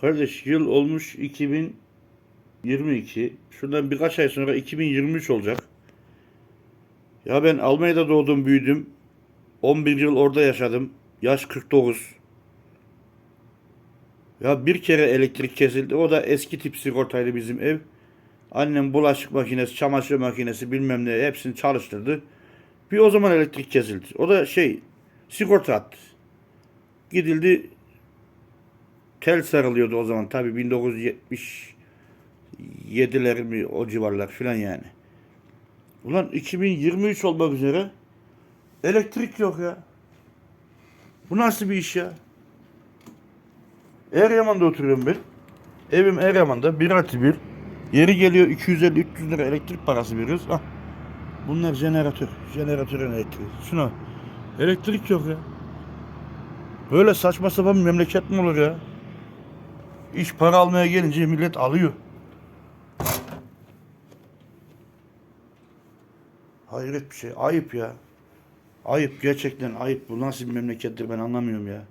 Kardeş yıl olmuş 2022. Şuradan birkaç ay sonra 2023 olacak. Ya ben Almanya'da doğdum büyüdüm. 11 yıl orada yaşadım. Yaş 49. Ya bir kere elektrik kesildi. O da eski tip sigortaydı bizim ev. Annem bulaşık makinesi, çamaşır makinesi bilmem ne hepsini çalıştırdı. Bir o zaman elektrik kesildi. O da şey sigorta attı. Gidildi tel sarılıyordu o zaman. Tabii 1977'ler mi o civarlar filan yani. Ulan 2023 olmak üzere elektrik yok ya. Bu nasıl bir iş ya? Eryaman'da oturuyorum ben. Evim Eryaman'da 1 artı 1. Yeri geliyor 250-300 lira elektrik parası veriyoruz. Ah. Bunlar jeneratör. Jeneratörün elektriği. Şuna. Elektrik yok ya. Böyle saçma sapan memleket mi olur ya? İş para almaya gelince millet alıyor. Hayret bir şey. Ayıp ya. Ayıp gerçekten ayıp. Bu nasıl bir memlekettir ben anlamıyorum ya.